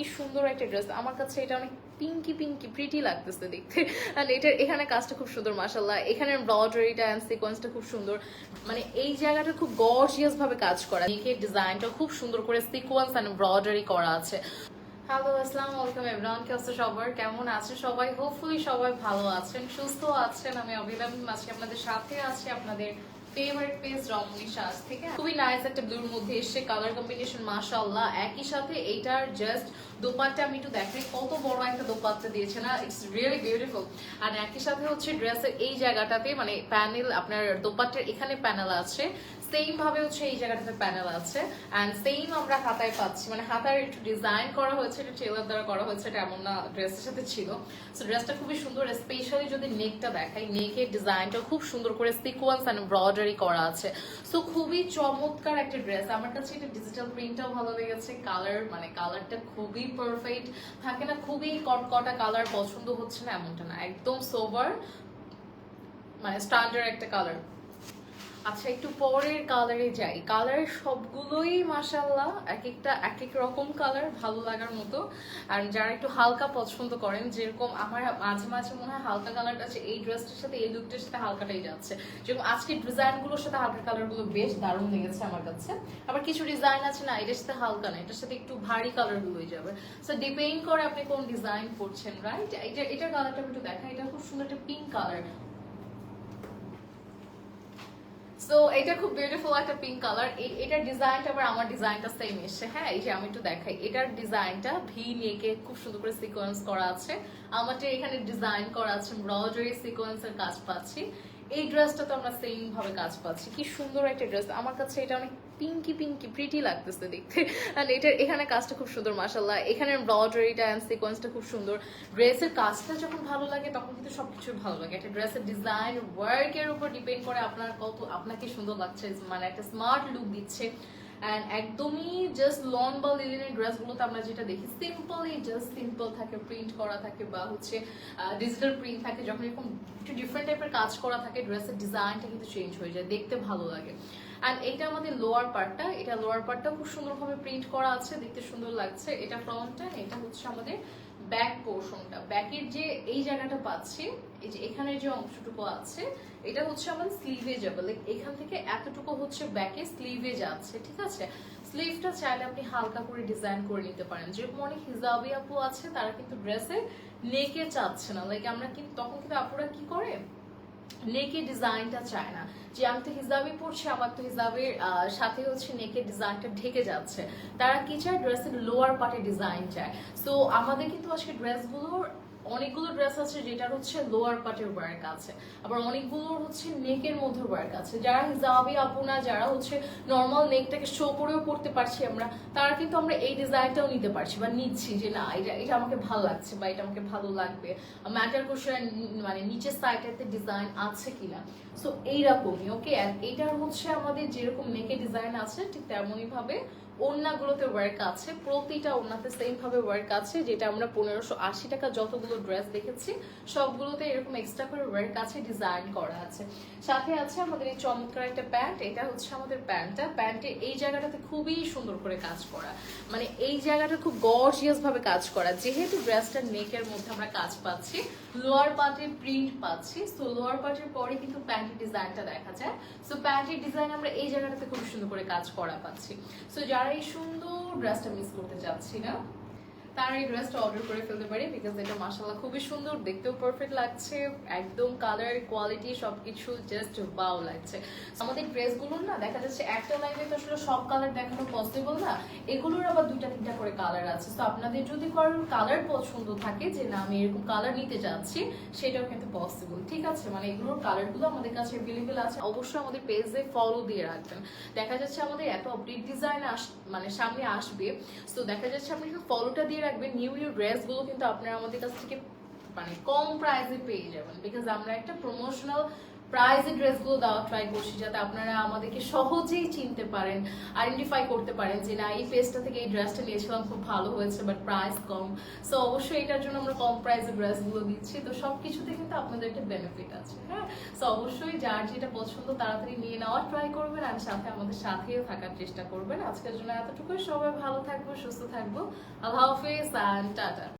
কি সুন্দর একটা ড্রেস আমার কাছে এটা অনেক পিঙ্কি পিঙ্কি প্রিটি লাগতেছে দেখতে। অ্যান্ড এটার এখানে কাজটা খুব সুন্দর মাসাল্লাহ এখানে এমব্রয়ডারিটা অ্যান্ড সিকোয়েন্সটা খুব সুন্দর। মানে এই জায়গাটা খুব গর্জিয়াস ভাবে কাজ করা। নেকের ডিজাইনটা খুব সুন্দর করে সিকোয়েন্স অ্যান্ড এমব্রয়ডারি করা আছে। হ্যালো আসসালাম আলাইকুম এভরিওয়ান কে আছে সবার? কেমন আছে সবাই? হোপফুলি সবাই ভালো আছেন, সুস্থ আছেন। আমি অভিলাম আছি, আপনাদের সাথে আছি, আপনাদের একটা ব্লুর মধ্যে কালার কম্বিনেশন মাশাল্লাহ একই সাথে এইটার জাস্ট দোপাট্টা আমি একটু কত বড় একটা দিয়েছে না? রিয়েলি আর একই সাথে হচ্ছে ড্রেসের এই জায়গাটাতে মানে প্যানেল আপনার দোপাট্টার এখানে প্যানেল আছে সেম ভাবে হচ্ছে এই জায়গাটাতে প্যানেল আছে। অ্যান্ড সেম আমরা হাতায় পাচ্ছি। মানে হাতার একটু ডিজাইন করা হয়েছে এটা টেলার দ্বারা করা হয়েছে, এটা এমন না ড্রেসের সাথে ছিল। সো ড্রেসটা খুবই সুন্দর স্পেশালি যদি নেকটা দেখাই নেকের ডিজাইনটা খুব সুন্দর করে সিকোয়েন্স অ্যান্ড এমব্রয়ডারি করা আছে। সো খুবই চমৎকার একটা ড্রেস আমার কাছে এটা ডিজিটাল প্রিন্টটাও ভালো লেগেছে। কালার মানে কালারটা খুবই পারফেক্ট থাকে না, খুবই কটকটা কালার পছন্দ হচ্ছে না, এমনটা না। একদম সোবার মানে স্ট্যান্ডার্ড একটা কালার আচ্ছা একটু পরের কালারে যাই। কালার সবগুলোই মাসাল্লাহ এক একটা, এক এক রকম কালার ভালো লাগার মতো। আর যারা একটু হালকা পছন্দ করেন, যেরকম আমার মাঝে মাঝে মনে হয় হালকা কালারটা আছে এই ড্রেসটার সাথে, এই লুকটার সাথে হালকাটাই যাচ্ছে। যেরকম আজকে ডিজাইনগুলোর সাথে হালকা কালারগুলো বেশ দারুণ লেগেছে আমার কাছে। আবার কিছু ডিজাইন আছে না, এটার সাথে হালকা না, এটার সাথে একটু ভারী কালারগুলোই যাবে। সো ডিপেন্ড করে আপনি কোন ডিজাইন করছেন রাইট এটা এটার কালারটা একটু দেখা এটা খুব সুন্দর একটা পিঙ্ক কালার সো এটা খুব বিউটিফুল একটা পিঙ্ক কালার এটার ডিজাইনটা আবার আমার ডিজাইনটা সেম এসছে। হ্যাঁ এই যে আমি একটু দেখাই, এটার ডিজাইনটা ভি নিয়ে খুব সুন্দর করে সিকোয়েন্স করা আছে। আমারটা এখানে ডিজাইন করা আছে এমব্রয়ডারি সিকোয়েন্সের কাজ পাচ্ছি। এই ড্রেসটা তো আমরা সেম ভাবে কাজ পাচ্ছি। কি সুন্দর একটা ড্রেস আমার কাছে এটা অনেক পিঙ্কি পিঙ্কি প্রিটি লাগতেছে দেখতে। অ্যান্ড এটার, এখানে কাজটা খুব সুন্দর মাসাল্লাহ এখানে এমব্রয়ডারিটা অ্যান্ড সিকোয়েন্সটা খুব সুন্দর। ড্রেসের কাজটা যখন ভালো লাগে, তখন কিন্তু সব কিছুই ভালো লাগে। একটা ড্রেসের ডিজাইন ওয়ার্কের উপর ডিপেন্ড করে আপনার কত আপনাকে সুন্দর লাগছে। মানে একটা স্মার্ট লুক দিচ্ছে। অ্যান্ড একদমই জাস্ট লন বা লিলিনের ড্রেসগুলোতে আমরা যেটা দেখি সিম্পলি জাস্ট সিম্পল থাকে প্রিন্ট করা থাকে বা হচ্ছে ডিজিটাল প্রিন্ট থাকে, যখন এরকম একটু ডিফারেন্ট টাইপের কাজ করা থাকে ড্রেসের ডিজাইনটা কিন্তু চেঞ্জ হয়ে যায়, দেখতে ভালো লাগে। অ্যান্ড এটা আমাদের লোয়ার পার্টটা এটা লোয়ার পার্টটা খুব সুন্দরভাবে প্রিন্ট করা আছে, দেখতে সুন্দর লাগছে। এটা ফ্রন্টটা এটা হচ্ছে আমাদের ব্যাক পোর্শনটা ব্যাকের যে এই জায়গাটা পাচ্ছি, এই যে এখানে যে অংশটুকু আছে, এটা হচ্ছে আমার স্লিভে যাবে লাইক এখান থেকে এতটুকু হচ্ছে ব্যাকে স্লিভে যাচ্ছে ঠিক আছে? স্লিভটা চাইলে আপনি হালকা করে ডিজাইন করে নিতে পারেন। যেরকম অনেক হিজাবি আপু আছে, তারা কিন্তু ড্রেসে নেকে চাচ্ছে না। লাইক আমরা কিন্তু তখন কিন্তু আপুরা কি করে? নেকের ডিজাইনটা চায় না। যে আমি তো হিজাবি পরছি, আমার তো হিজাবের সাথে হচ্ছে নেকের ডিজাইনটা ঢেকে যাচ্ছে। তারা কি চায়? ড্রেসের লোয়ার পার্টে ডিজাইন চায়। সো আমাদের কিন্তু আজকে ড্রেসগুলোর অনেকগুলো ড্রেস আছে যেটার হচ্ছে লোয়ার পার্টের ওয়ার্ক আছে। আবার অনেকগুলোর হচ্ছে নেকের মধ্যে ওয়ার্ক আছে। যারা হিজাবি আপুনা যারা হচ্ছে নর্মাল নেকটাকে শো করেও পড়তে পারছি আমরা, তারা কিন্তু আমরা এই ডিজাইনটাও নিতে পারছি বা নিচ্ছি যে না, এটা এটা আমাকে ভালো লাগছে বা এটা আমাকে ভালো লাগবে। ম্যাটার করছে মানে নিচের সাইডটাতে ডিজাইন আছে কিনা। সো এইরকমই ওকে এটার হচ্ছে আমাদের যেরকম নেকে ডিজাইন আছে, ঠিক তেমনই ওড়নাগুলোতে ওয়ার্ক আছে, প্রতিটা ওড়নাতে সেম ভাবে ওয়ার্ক আছে, যেটা আমরা পনেরোশো আশি টাকা যতগুলো ড্রেস দেখেছি, সবগুলোতে এরকম এক্সট্রা করে ওয়ার্ক আছে ডিজাইন করা আছে। সাথে আছে আমাদের এই চমৎকার একটা প্যান্ট এটা হচ্ছে আমাদের প্যান্টটা। প্যান্টের এই জায়গাটাতে খুবই সুন্দর করে কাজ করা। মানে এই জায়গাটা খুব গর্জিয়াস ভাবে কাজ করা। যেহেতু ড্রেসটার নেকের মধ্যে আমরা কাজ পাচ্ছি লোয়ার পার্টে প্রিন্ট পাচ্ছি সো লোয়ার পার্টের পরে কিন্তু প্যান্টের ডিজাইনটা দেখা যায়। সো প্যান্টের ডিজাইন আমরা এই জায়গাটাতে খুব সুন্দর করে কাজ করা পাচ্ছি। সো যারা এই সুন্দর ড্রেসটা মিস করতে চাচ্ছি না। তারা এই ড্রেসটা অর্ডার করে ফেলতে পারি বিকজ এটা মাসাল্লাহ খুবই সুন্দর, দেখতেও পারফেক্ট লাগছে, একদম কালার কোয়ালিটি সবকিছু জাস্ট বাও লাগছে। আমাদের ড্রেসগুলো না দেখা যাচ্ছে একটা লাইভে তো আসলে সব কালার দেখানো পসিবল না, এগুলোর আবার দুইটা, তিনটা করে কালার আছে। তো আপনাদের যদি কারোর কালার পছন্দ থাকে যে না, আমি এরকম কালার নিতে যাচ্ছি, সেটাও কিন্তু পসিবল ঠিক আছে? মানে এগুলোর কালারগুলো আমাদের কাছে অ্যাভেলেবেল আছে, অবশ্যই আমাদের পেজে ফলো দিয়ে রাখবেন। দেখা যাচ্ছে আমাদের এত আপডেট ডিজাইন আস মানে সামনে আসবে তো দেখা যাচ্ছে আপনি ফলোটা দিয়ে রাখবেন নিউ নিউ ড্রেসগুলো কিন্তু আপনারা আমাদের কাছ থেকে মানে কম প্রাইসে পেয়ে যাবেন। বিকজ আমরা একটা প্রমোশনাল প্রাইজের ড্রেসগুলো দেওয়া ট্রাই করছি যাতে আপনারা আমাদেরকে সহজেই চিনতে পারেন আইডেন্টিফাই করতে পারেন যে না, এই পেজটা থেকে এই ড্রেসটা নিয়েছিলাম, খুব ভালো হয়েছে বাট প্রাইস কম। সো অবশ্যই এটার জন্য আমরা কম প্রাইসের ড্রেসগুলো দিচ্ছি। তো সব কিছুতে কিন্তু আপনাদের একটা বেনিফিট আছে হ্যাঁ? সো অবশ্যই যার যেটা পছন্দ তাড়াতাড়ি নিয়ে নেওয়ার ট্রাই করবেন আর সাথে আমাদের সাথেও থাকার চেষ্টা করবেন। আজকের জন্য এতটুকুই। সবাই ভালো থাকব, সুস্থ থাকব। আল্লাহ হাফিজ অ্যান্ড টাটা।